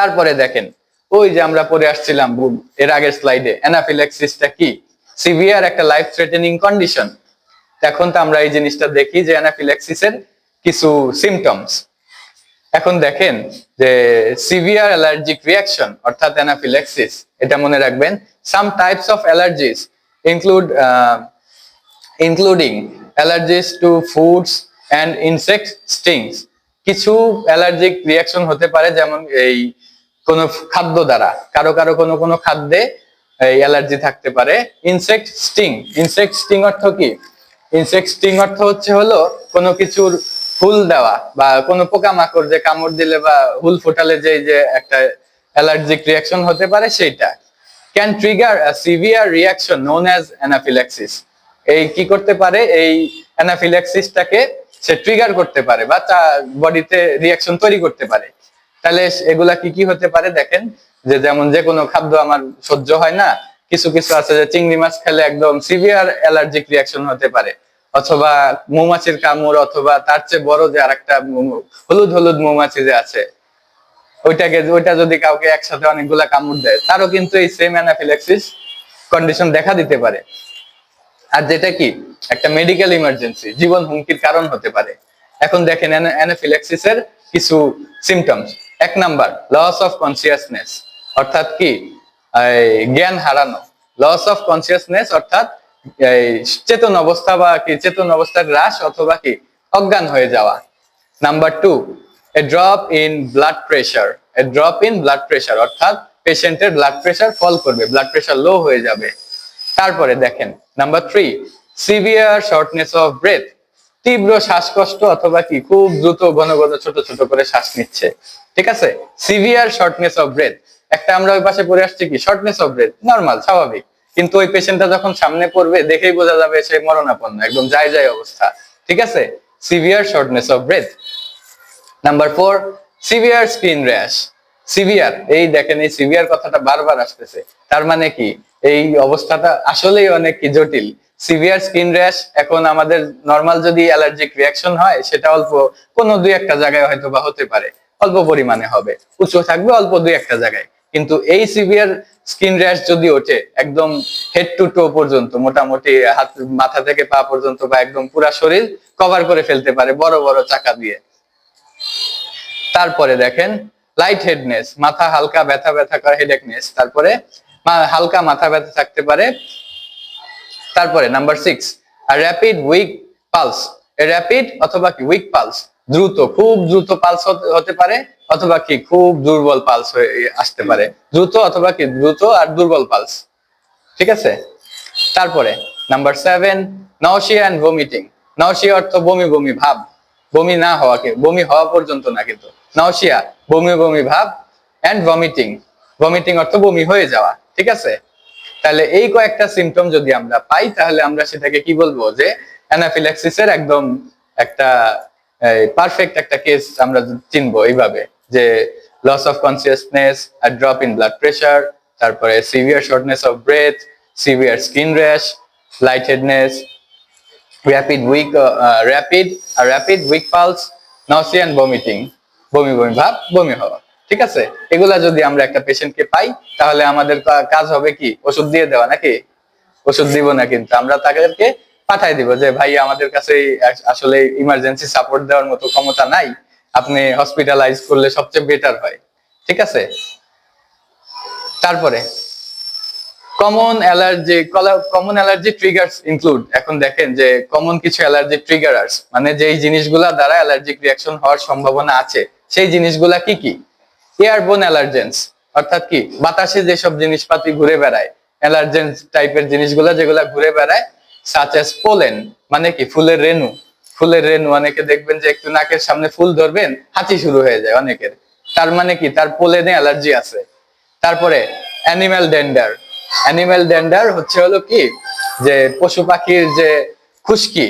তারপরে দেখেন, ওই যে আমরা পড়ে আসছিলাম এর আগের স্লাইডে অ্যানাফিল্যাক্সিসটা কি? সিভিয়ার একটা লাইফ থ্রেটেনিং কন্ডিশন এখন তো আমরা এই জিনিসটা দেখি যে অ্যানাফিল্যাক্সিসের কিছু সিমটমস এখন দেখেন যে সিভিয়ার অ্যালার্জিক রিয়াকশন অর্থাৎ অ্যানাফিল্যাক্সিস এটা মনে রাখবেন some types of allergies include including allergies to foods and insect stings কিছু অ্যালার্জিক রিয়াকশন হতে পারে, যেমন এই কোনো খাদ্য দ্বারা। কারও কারও কোনো কোনো খাদ্যে অ্যালার্জি থাকতে পারে। ইনসেক্ট স্টিং ইনসেক্ট স্টিং অর্থ কি? ইনসেক্ট স্টিং অর্থ হচ্ছে হলো কোনো কিছুর হুল দেওয়া বা কোনো পোকামাকড় যে কামড় দিলে বা হুল ফোটালে যে যে একটা অ্যালার্জিক রিয়াকশন হতে পারে সেইটা। Can trigger severe reaction known as anaphylaxis এই কি করতে পারে? এই অ্যানাফিল্যাক্সিসটাকে সে ট্রিগার করতে পারে বা তার বডিতে রিয়াকশন তৈরি করতে পারে। তাহলে এগুলা কি কি হতে পারে দেখেন? যে যেমন যে কোনো খাদ্য আমার সহ্য হয় না, কিছু কিছু আছে যে চিংড়ি মাছ খেলে একদম সিভিয়ার অ্যালার্জিক রিয়াকশন হতে পারে। অথবা মৌমাছির কামড়, অথবা তার চেয়ে বড় যে আরেকটা মৌ- হলুদ হলুদ মৌমাছি যে আছে, ওইটাকে, ওইটা যদি কাউকে একসাথে অনেকগুলা কামড় দেয়, তারও কিন্তু এই সেম অ্যানাফিল্যাক্সিস কন্ডিশন দেখা দিতে পারে। আর যেটা কি? একটা মেডিকেল ইমার্জেন্সি জীবন হুমকির কারণ হতে পারে। এখন দেখেন অ্যানাফিল্যাক্সিস এর কিছু সিমটমস এক নাম্বার লস অফ কনসিয়াসনেস অর্থাৎ কি? জ্ঞান হারানো। লস অফ কনসিয়াসনেস অর্থাৎ চেতন অবস্থা বা কি, চেতন অবস্থার হ্রাস অথবা কি? অজ্ঞান হয়ে যাওয়া। Number two a drop in blood pressure a drop in blood pressure অর্থাৎ পেশেন্টের ব্লাড প্রেশার ফল করবে ব্লাড প্রেশার লো হয়ে যাবে। তারপরে দেখেন, number three severe shortness of breath তীব্র শ্বাসকষ্ট অথবা কি, খুব দ্রুত ঘন ঘন ছোট ছোট করে শ্বাস নিচ্ছে। ঠিক আছে? সিভিয়ার শর্টনেস অফ ব্রেথ একটা আমরা ওই পাশে পড়ে আসছি কি? শর্টনেস অফ ব্রেথ নর্মাল স্বাভাবিক। কিন্তু ওই পেশেন্টটা যখন সামনে পড়বে, দেখেই বোঝা যাবে সে মরণাপন্ন, একদম যায় যায় অবস্থা। ঠিক আছে? Severe shortness of breath number four severe skin rash severe এই দেখেন, এই সিভিয়ার কথাটা বারবার আসতেছে। তার মানে কি? এই অবস্থাটা আসলেই অনেক কি জটিল। সিভিয়ার স্কিন র্যাশ এখন আমাদের নর্মাল যদি অ্যালার্জিক রিয়াকশন হয়, সেটা অল্প কোনো দুই একটা জায়গায় হয়তো বা হতে পারে। অল্প পরিমাণে হবে। উচ্চ থাকবে, অল্প দুই একটা জায়গায়। কিন্তু এই সিভিয়ার স্কিন র্যাশ যদি ওঠে, একদম হেড টু টো পর্যন্ত, মোটামুটি হাত, মাথা থেকে পা পর্যন্ত বা একদম পুরা শরীর কভার করে ফেলতে পারে, বড় বড় চাকা দিয়ে। তারপরে দেখেন লাইট হেডনেস মাথা হালকা ব্যথা ব্যথা করে হেডেকনেস তারপরে হালকা মাথা ব্যথা থাকতে পারে তারপরে number six rapid weak pulse rapid অথবা কি উইক পালস দ্রুত, খুব দ্রুত পালস হতে পারে, অথবা কি, খুব দুর্বল পালস আসতে পারে। দ্রুত অথবা কি, দ্রুত আর দুর্বল পালস ঠিক আছে? তারপরে number seven nausea and vomiting nausea অর্থ বমি বমি, ভাব। বমি না হওয়াকে বমি হওয়া পর্যন্ত না কিন্তু। নাউসিয়া বমি বমি, ভাব অ্যান্ড ভমিটিং ভমিটিং অর্থ বমি হয়ে যাওয়া। ঠিক আছে? তাহলে এই কয়েকটা সিমটম যদি আমরা পাই, তাহলে আমরা সেটাকে কি বলব যে অ্যানাফিল্যাক্সিসের একদম একটা পারফেক্ট একটা কেস আমরা চিনবো এইভাবে। যে লস অফ কনসিয়াসনেস আর ড্রপ ইন ব্লাড প্রেশার তারপরে severe shortness of breath severe skin rash light headedness rapid weak rapid R rapid weak pulse nausea and vomiting বমি বমি, ভাব, বমি হওয়া। ঠিক আছে? এগুলা যদি আমরা একটা পেশেন্টকে পাই, তাহলে আমাদের কাজ হবে কি? ওষুধ দিয়ে দেওয়া নাকি? ওষুধ দিব না কিন্তু। আমরা তাদেরকে পাঠাই দিব যে, ভাই, আমাদের কাছে আসলে ইমার্জেন্সি সাপোর্ট দেওয়ার মতো ক্ষমতা নাই। আপনি হসপিটালাইজ করলে সবচেয়ে বেটার হয়। ঠিক আছে? তারপরে common allergy common allergy triggers include এখন দেখেন যে কমন কিছু অ্যালার্জি ট্রিগারার্স মানে যেই জিনিসগুলা দ্বারা অ্যালার্জিক রিয়াকশন হওয়ার সম্ভাবনা আছে, সেই জিনিসগুলা কি কি? এয়ারবোন অ্যালার্জেন্স, অর্থাৎ কি? বাতাসে যেসব জিনিসপাতি ঘুরে বেড়ায়, অ্যালার্জেন্স টাইপের জিনিসগুলা যেগুলা ঘুরে বেড়ায় সাচ এস পোলেন মানে কি? ফুলের রেণু। ফুলের রেণু, অনেকে দেখবেন যে একটু নাকের সামনে ফুল ধরবেন, হাঁচি শুরু হয়ে যায় অনেকের। তার মানে কি? তার পোলেনে অ্যালার্জি আছে। তারপরে অ্যানিম্যাল ডেন্ডার অ্যানিম্যাল ডেন্ডার হচ্ছে হলো কি? যে পশু পাখির যে খুশকি।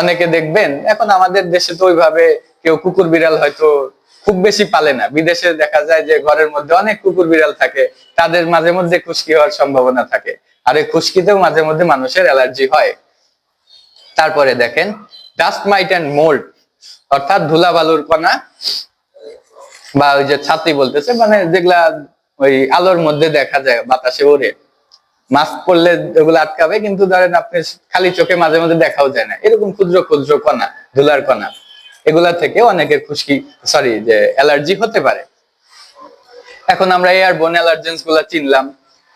অনেকে দেখবেন, এখন আমাদের দেশে তো ওইভাবে কেউ কুকুর বিড়াল হয়তো খুব বেশি পালে না। বিদেশে দেখা যায় যে ঘরের মধ্যে অনেক কুকুর বিড়াল থাকে, তাদের মাঝে মধ্যে খুশকি হওয়ার সম্ভাবনা থাকে। আর এই খুশকিতেও মাঝে মধ্যে মানুষের অ্যালার্জি হয়। তারপরে দেখেন ডাস্ট মাইট অ্যান্ড মোল্ড অর্থাৎ ধুলাবালুর কণা, বা ওই যে ছাতি বলতেছে মানে যেগুলা ওই আলোর মধ্যে দেখা যায়, বাতাসে ওড়ে। মাস্ক পরলে ওগুলো আটকাবে, কিন্তু ধরেন আপনি খালি চোখে মাঝে মাঝে দেখাও যায় না। এরকম ক্ষুদ্র ক্ষুদ্র কণা, ধুলার কণা। এগুলা থেকে অনেকের খুশকি সরি যে অ্যালার্জি হতে পারে। এখন আমরা এয়ার বোন অ্যালার্জেন্সগুলা চিনলাম।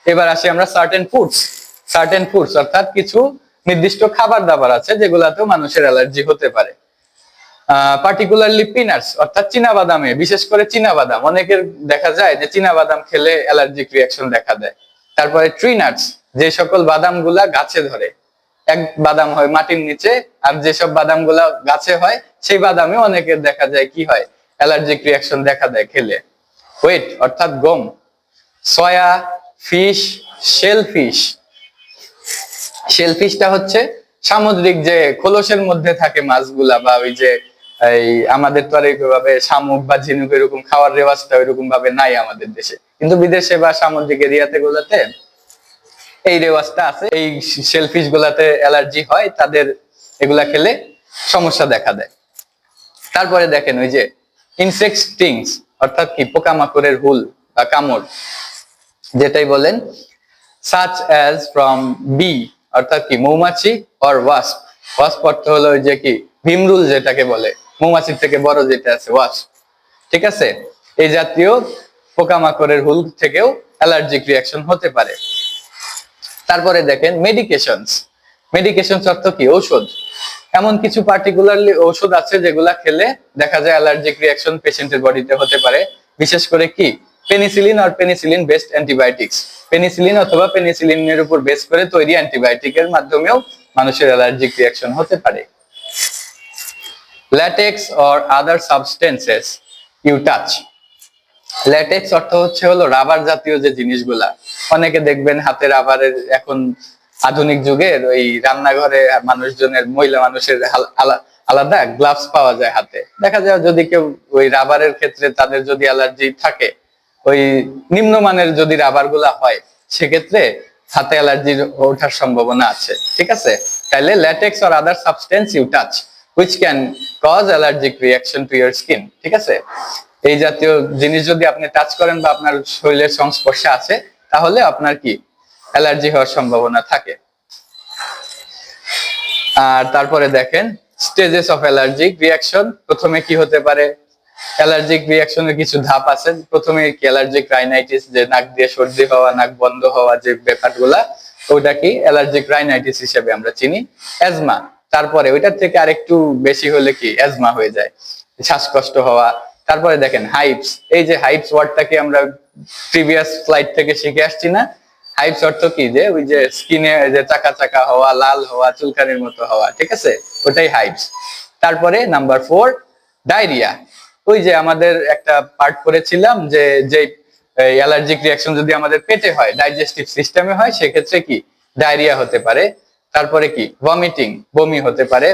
এবার আসি আমরা সার্টেন ফুডস সার্টেন ফুডস অর্থাৎ কিছু নির্দিষ্ট খাবার দাবার আছে যেগুলাতেও মানুষের অ্যালার্জি হতে পারে। পার্টিকুলারলি পিনাটস অর্থাৎ বাদামে বিশেষ করে বাদাম অনেকের দেখা যায় যে বাদাম খেলে অ্যালার্জিক রিয়াকশন দেখা দেয়। তারপরে ট্রি যে সকল বাদামগুলা গাছে ধরে। এক বাদাম হয় মাটির নিচে, আর যেসব বাদামগুলা গাছে হয়, সেই বাদামে অনেকের দেখা যায় কি হয়? অ্যালার্জিক রিয়াকশন দেখা দেয় খেলে। ওয়েট অর্থাৎ গম। Soya fish shell fish shell ফিশটা হচ্ছে সামুদ্রিক যে খোলসের মধ্যে থাকে মাছগুলা বা ওই যে, এই আমাদের তো আর এইভাবে শামুক বা ঝিনুক এরকম খাওয়ার রেওয়াজটা এরকম ভাবে নাই আমাদের দেশে। কিন্তু বিদেশে বা সামুদ্রিক এরিয়াতে গুলাতে এই রেওয়াজটা আছে, এই সেলফিশ গুলাতে অ্যালার্জি হয়, তাদের এগুলা খেলে সমস্যা দেখা দেয়। তারপরে দেখেন ওই যে ইনসেক্ট স্টিংস অর্থাৎ কি, পোকামাকড়ের হুল বা কামড়, যেটাই বলেন সাচ অ্যাজ ফ্রম বি অর্থাৎ কি, মৌমাছি অর ওয়াস্প ওয়াস্প অর্থ হলো ওই যে কি, ভীমরুল যেটাকে বলে, মৌমাছির থেকে বড় যেটা আছে ওয়াস্প ঠিক আছে? এই জাতীয় পোকামাকড়ের হুল থেকেও অ্যালার্জিক রিয়াকশন হতে পারে। তারপরে দেখেন মেডিকেশনস মেডিকেশনস অর্থ কি? ঔষধ। এমন কিছু পার্টিকুলারলি ঔষধ আছে যেগুলা খেলে দেখা যায় অ্যালার্জিক রিয়াকশন পেশেন্টের বডিতে হতে পারে। বিশেষ করে কি? পেনিসিলিন আর পেনিসিলিন বেসড অ্যান্টিবায়োটিক্স পেনিসিলিন অথবা পেনিসিলিনের উপর বেস করে তৈরি অ্যান্টিবায়োটিকের মাধ্যমেও মানুষের অ্যালার্জিক রিয়াকশন হতে পারে। Latex or other substances you touch latex অর্থ হচ্ছে হলো রাবার জাতীয় যে জিনিসগুলা। অনেকে দেখবেন হাতে রাবারের এখন আধুনিক যুগের ওই রান্নাঘরে মানুষজনের, মহিলা মানুষের আলাদা গ্লাভস পাওয়া যায় হাতে। দেখা যায় যদি কেউ ওই রাবারের ক্ষেত্রে তাদের যদি অ্যালার্জি থাকে, ওই নিম্নমানের যদি রাবারগুলা হয়, সেক্ষেত্রে হাতে অ্যালার্জির ওঠার সম্ভাবনা আছে। ঠিক আছে? তাহলে latex or other substance you touch which can cause allergic reaction to your skin ঠিক আছে? এই জাতীয় জিনিস যদি আপনি টাচ করেন বা আপনার শরীরের সংস্পর্শে আছে তাহলে আপনার কি অ্যালার্জি হওয়ার সম্ভাবনা থাকে? আর তারপরে দেখেন স্টেজেস অফ অ্যালার্জিক রিয়াকশন প্রথমে কি হতে পারে? অ্যালার্জিক রিয়াকশনের কিছু ধাপ আছে, প্রথমে কি অ্যালার্জিক রাইনাইটিস যে নাক দিয়ে সর্দি হওয়া, নাক বন্ধ হওয়া যে ব্যাপারগুলা ওটা কি অ্যালার্জিক রাইনাইটিস হিসেবে আমরা চিনি অ্যাজমা তারপরে ওইটার থেকে আরেকটু বেশি হলে কি অ্যাজমা হয়ে যায়, শ্বাসকষ্ট হওয়া তারপরে দেখেন হাইপস এই যে হাইপস ওয়ার্ডটাকে আমরা প্রিভিয়াস ফ্লাইট থেকে শিখে আসছি না। হাইপস অর্থ কি? যে ওই যে স্কিনে যে চাকা চাকা হওয়া, লাল হওয়া, চুলকানির মতো হওয়া, ঠিক আছে? ওটাই হাইপস তারপরে নাম্বার ফোর ডায়রিয়া ওই যে আমাদের একটা পার্ট করেছিলাম যে যে অ্যালার্জিক রিয়াকশন যদি আমাদের পেটে হয় ডাইজেস্টিভ সিস্টেমে হয়, সেক্ষেত্রে কি? ডায়রিয়া হতে পারে। তারপরে কি? ভমিটিং বমি হতে পারে।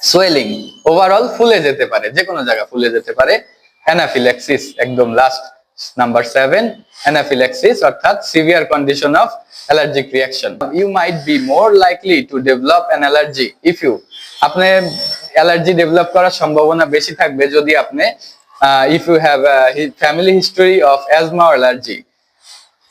সোয়েলিং ওভারঅল ফুলে যেতে পারে যে কোনো জায়গা ফুলে যেতে পারে। অ্যানাফিল্যাক্সিস একদম লাস্ট নাম্বার সেভেন অ্যানাফিল্যাক্সিস অর্থাৎ severe condition of allergic reaction you might be more likely to develop an allergy if you আপনি অ্যালার্জি ডেভেলপ করার সম্ভাবনা বেশি থাকবে যদি আপনি if you have family history of asthma allergy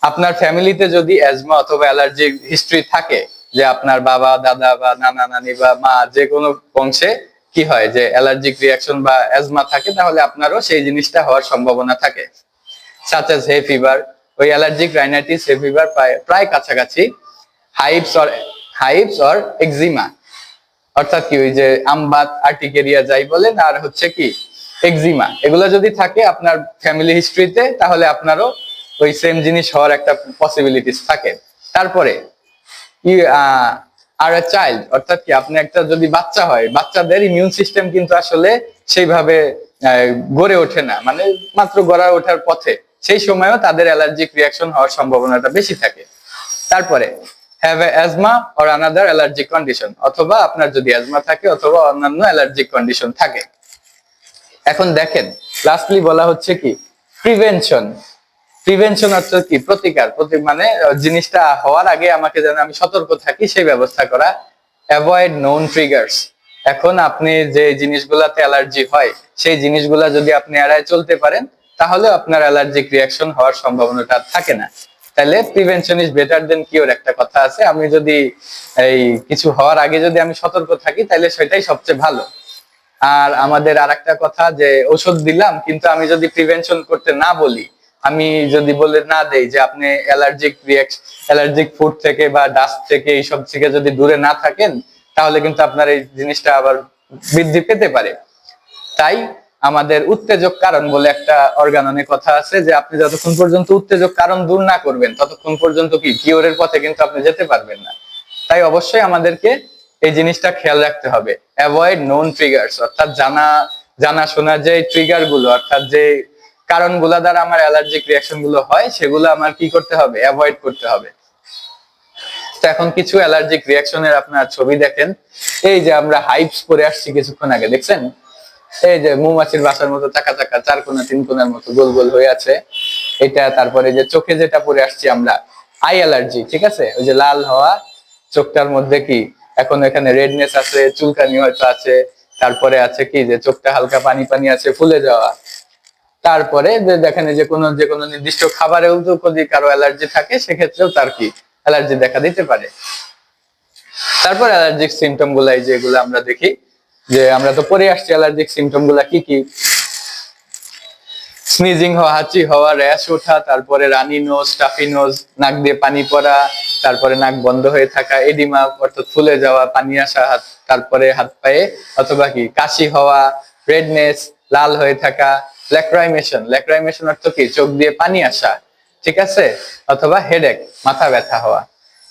আপনার ফ্যামিলিতে যদি অ্যাজমা অথবা অ্যালার্জি হিস্ট্রি থাকে যে আপনার বাবা, দাদা বা নানা, নানি বা মা যে কোনো বংশে কি হয় যে অ্যালার্জিক রিয়াকশন বা অ্যাজমা থাকে, তাহলে আপনারও সেই জিনিসটা হওয়ার সম্ভাবনা থাকে। সাচ এস হে ফিভার ওই অ্যালার্জিক রাইনাইটিস হে ফিভার প্রায় কাছাকাছি। হাইপস অর হাইপস অর এক্সিমা অর্থাৎ কি ওই যে আমবাত আর্টিকেরিয়া যাই বলেন, আর হচ্ছে কি এক্সিমা এগুলো যদি থাকে আপনার ফ্যামিলি হিস্ট্রিতে তাহলে আপনারও ওই সেম জিনিস হওয়ার একটা পসিবিলিটিস থাকে। তারপরে আর এ চাইল্ড অর্থাৎ কি আপনি একটা যদি বাচ্চা হয়, বাচ্চাদের ইমিউন সিস্টেম কিন্তু আসলে সেইভাবে গড়ে ওঠে না। মানে মাত্র গড়ে ওঠার পথে। সেই সময়ও তাদের অ্যালার্জিক রিয়াকশন হওয়ার সম্ভাবনাটা বেশি থাকে। তারপরে have a asthma or another allergic condition অথবা আপনার যদি অ্যাজমা থাকে, অথবা অন্যান্য অ্যালার্জিক কন্ডিশন থাকে। এখন দেখেন লাস্টলি বলা হচ্ছে কি প্রিভেনশন প্রিভেনশন অর্থাৎ কি? প্রতিকার। প্রতি মানে জিনিসটা হওয়ার আগে আমাকে যেন আমি সতর্ক থাকি, সেই ব্যবস্থা করা। অ্যাভয়েড নোন ট্রিগার্স এখন আপনি যে জিনিসগুলাতে অ্যালার্জি হয়, সেই জিনিসগুলা যদি আপনি এড়ায় চলতে পারেন, তাহলে আপনার অ্যালার্জিক রিয়াকশন হওয়ার সম্ভাবনাটা থাকে না। তাহলে prevention is better than cure একটা কথা আছে। আমি যদি এই কিছু হওয়ার আগে যদি আমি সতর্ক থাকি তাহলে সেটাই সবচেয়ে ভালো। আর আমাদের আর একটা কথা যে ওষুধ দিলাম, কিন্তু আমি যদি প্রিভেনশন করতে না বলি আমি যদি বলে না দেই যে আপনি অ্যালার্জিক রিয়াকশন অ্যালার্জিক ফুড থেকে বা ডাস্ট থেকে এইসব থেকে যদি দূরে না থাকেন, তাহলে কিন্তু আপনার এই জিনিসটা আবার বৃদ্ধি পেতে পারে। তাই আমাদের উত্তেজক কারণ বলে একটা অর্গাননে কথা আছে যে আপনি যতক্ষণ পর্যন্ত উত্তেজক কারণ দূর না করবেন, ততক্ষণ পর্যন্ত কি কিওরের পথে কিন্তু আপনি যেতে পারবেন না। তাই অবশ্যই আমাদেরকে এই জিনিসটা খেয়াল রাখতে হবে। অ্যাভয়েড নোন ট্রিগার্স অর্থাৎ জানা জানা শোনা যে ট্রিগারগুলো, অর্থাৎ যে কারণগুলো দ্বারা আমার অ্যালার্জিক রিয়াকশনগুলো হয়, সেগুলো আমার কি করতে হবে? অ্যাভয়েড করতে হবে। তো এখন কিছু অ্যালার্জিক রিয়াকশনের আপনার ছবি দেখেন। এই যে আমরা হাইপস পরে আসছি কিছুক্ষণ আগে, দেখছেন? এই যে মৌমাছির বাসার মতো চাকা চাকা, চার কোনা, তিন কোনার মতো গোল গোল হয়ে আছে। এটা তারপরে যে চোখে যেটা পরে আসছি আমরা আই অ্যালার্জি ঠিক আছে? ওই যে লাল হওয়া চোখটার মধ্যে কি? এখন এখানে রেডনেস আছে চুলকানি হয়তো আছে। তারপরে আছে কি? যে চোখটা হালকা পানি পানি আছে, ফুলে যাওয়া। তারপরে দেখেন যে কোনো যে কোনো নির্দিষ্ট খাবারেও যদি কারও অ্যালার্জি থাকে, সেক্ষেত্রেও তার কি অ্যালার্জি দেখা দিতে পারে। তারপর অ্যালার্জিক সিমটম গুলাই যেগুলো আমরা দেখি, যে আমরা তো পরে আসছি, অ্যালার্জিক সিমটমগুলা কি কি? স্নিজিং হওয়া, হাঁচি হওয়া র্যাশ ওঠা, তারপরে রানি নোজ টাফি নোজ নাক দিয়ে পানি পড়া, তারপরে নাক বন্ধ হয়ে থাকা এডিমা অর্থাৎ ফুলে যাওয়া, পানি আসা, হাত, তারপরে হাত পায়ে, অথবা কি, কাশি হওয়া রেডনেস লাল হয়ে থাকা ল্যাক্রাইমেশন ল্যাক্রাইমেশন অর্থ কি? চোখ দিয়ে পানি আসা, ঠিক আছে? অথবা হেডেক মাথা ব্যথা হওয়া।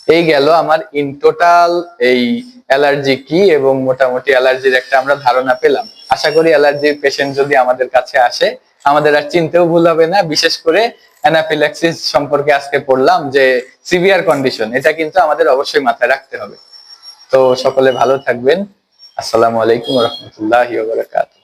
এই গেল আমার ইন টোটাল এই অ্যালার্জি কি এবং মোটামুটি অ্যালার্জির একটা আমরা ধারণা পেলাম। আশা করি অ্যালার্জির পেশেন্ট যদি আমাদের কাছে আসে, আমাদের আর চিনতেও ভুল হবে না। বিশেষ করে অ্যানাফিল্যাক্সিস সম্পর্কে আজকে পড়লাম যে সিভিয়ার কন্ডিশন এটা কিন্তু আমাদের অবশ্যই মাথায় রাখতে হবে। তো সকলে ভালো থাকবেন। আসসালামু আলাইকুম রহমতুল্লাহ বারাকাতুহু।